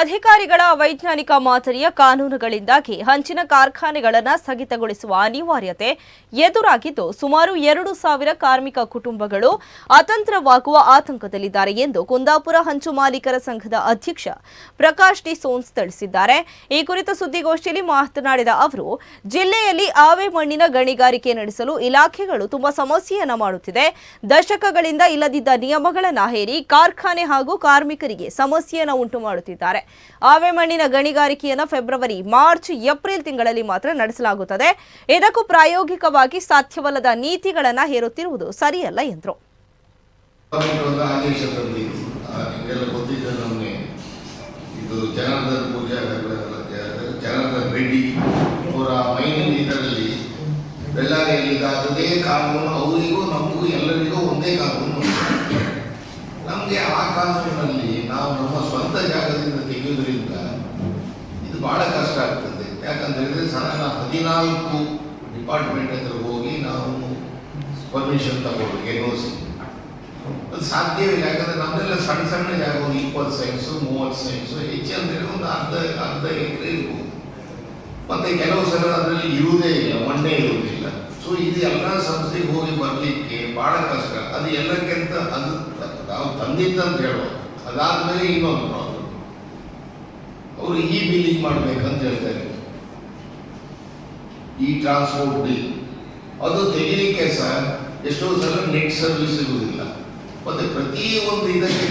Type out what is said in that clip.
ಅಧಿಕಾರಿಗಳ ವೈಜ್ಞಾನಿಕ ಮಾದರಿಯ ಕಾನೂನುಗಳಿಂದಾಗಿ ಹಂಚಿನ ಕಾರ್ಖಾನೆಗಳನ್ನು ಸ್ಥಗಿತಗೊಳಿಸುವ ಅನಿವಾರ್ಯತೆ ಎದುರಾಗಿದ್ದು ಸುಮಾರು ಎರಡು ಸಾವಿರ ಕಾರ್ಮಿಕ ಕುಟುಂಬಗಳು ಅತಂತ್ರವಾಗುವ ಆತಂಕದಲ್ಲಿದ್ದಾರೆ ಎಂದು ಕುಂದಾಪುರ ಹಂಚು ಮಾಲೀಕರ ಸಂಘದ ಅಧ್ಯಕ್ಷ ಪ್ರಕಾಶ್ ಡಿ ಸೋನ್ಸ್ ತಿಳಿಸಿದ್ದಾರೆ. ಈ ಕುರಿತ ಸುದ್ದಿಗೋಷ್ಠಿಯಲ್ಲಿ ಮಾತನಾಡಿದ ಅವರು, ಜಿಲ್ಲೆಯಲ್ಲಿ ಆವೆ ಮಣ್ಣಿನ ಗಣಿಗಾರಿಕೆ ನಡೆಸಲು ಇಲಾಖೆಗಳು ತುಂಬಾ ಸಮಸ್ಯೆಯನ್ನು ಮಾಡುತ್ತಿದೆ. ದಶಕಗಳಿಂದ ಇಲ್ಲದಿದ್ದ ನಿಯಮಗಳನ್ನು ಹೇರಿ ಕಾರ್ಖಾನೆ ಹಾಗೂ ಕಾರ್ಮಿಕರಿಗೆ ಸಮಸ್ಯೆಯನ್ನು ಉಂಟು ಮಾಡುತ್ತಿದ್ದಾರೆ ಆವೆ ಮಣ್ಣಿನ ಗಣಿಗಾರಿಕೆಯನ್ನು ಫೆಬ್ರವರಿ, ಮಾರ್ಚ್, ಏಪ್ರಿಲ್ ತಿಂಗಳಲ್ಲಿ ಮಾತ್ರ ನಡೆಸಲಾಗುತ್ತದೆ. ಇದಕ್ಕೂ ಪ್ರಾಯೋಗಿಕವಾಗಿ ಸಾಧ್ಯವಲ್ಲದ ನೀತಿಗಳನ್ನ ಹೇರುತ್ತಿರುವುದು ಸರಿಯಲ್ಲ ಎಂದರು. ಬೆಳ್ಳಾರಿಯಲ್ಲಿ ಅದೇ ಕಾನೂನು, ಅವರಿಗೂ ನಮಗೂ ಎಲ್ಲರಿಗೂ ಒಂದೇ ಕಾನೂನು. ನಮಗೆ ಆ ನಾವು ನಮ್ಮ ಸ್ವಂತ ಜಾಗದಿಂದ ತೆಗೆಯೋದ್ರಿಂದ ಇದು ಬಹಳ ಕಷ್ಟ ಆಗ್ತದೆ. ಯಾಕಂತ ಹೇಳಿದ್ರೆ ಸಣ್ಣ ಹದಿನಾಲ್ಕು ಡಿಪಾರ್ಟ್ಮೆಂಟ್ ಹತ್ರ ಹೋಗಿ ನಾವು ಪರ್ಮಿಷನ್ ತಗೋಬೇಕು ಎನ್ ಓ ಸಿ ಅದು ಸಾಧ್ಯವಿಲ್ಲ ಯಾಕಂದ್ರೆ ನಮ್ದೆಲ್ಲ ಸಣ್ಣ ಸಣ್ಣ ಜಾಗ, ಒಂದು ಇಪ್ಪತ್ತು ಸೆನ್ಸು ಮೂವತ್ತು ಸೆನ್ಸು ಹೆಚ್ಚು ಅಂದರೆ ಒಂದು ಅರ್ಧ ಅರ್ಧ ಎಕರೆ ಇರ್ಬೋದು. ಮತ್ತೆ ಕೆಲವು ಸಲ ಅದರಲ್ಲಿ ಇರುವುದೇ ಇಲ್ಲ, ಮಣ್ಣೆ ಇರುವುದಿಲ್ಲ. ಸೊ ಇದು ಎಲ್ಲ ಸಂಸ್ಥೆಗೆ ಹೋಗಿ ಬರಲಿಕ್ಕೆ ಬಹಳ ಕಷ್ಟ. ಅದು ಎಲ್ಲಕ್ಕಿಂತ ಅದು ನಾವು ತಂದಿದ್ದಂತ ಹೇಳುವ ಅದಾದ್ಮೇಲೆ ಇನ್ನೊಂದು ಪ್ರಾಬ್ಲಮ್ ಅವರು ಈ ಬಿಲ್ಲಿಂಗ್ ಮಾಡ್ಬೇಕಂತ ಹೇಳ್ತಾರೆ ಈ ಟ್ರಾನ್ಸ್ಪೋರ್ಟ್ ಬಿಲ್ ಅದು ತೆಗಿಲಿಕ್ಕೆ ಸಹ ಎಷ್ಟೋ ಸಲ ನೆಟ್ ಸರ್ವಿಸ್ ಇರುವುದಿಲ್ಲ ಮತ್ತೆ ಪ್ರತಿ ಒಂದು ಇದಕ್ಕೆ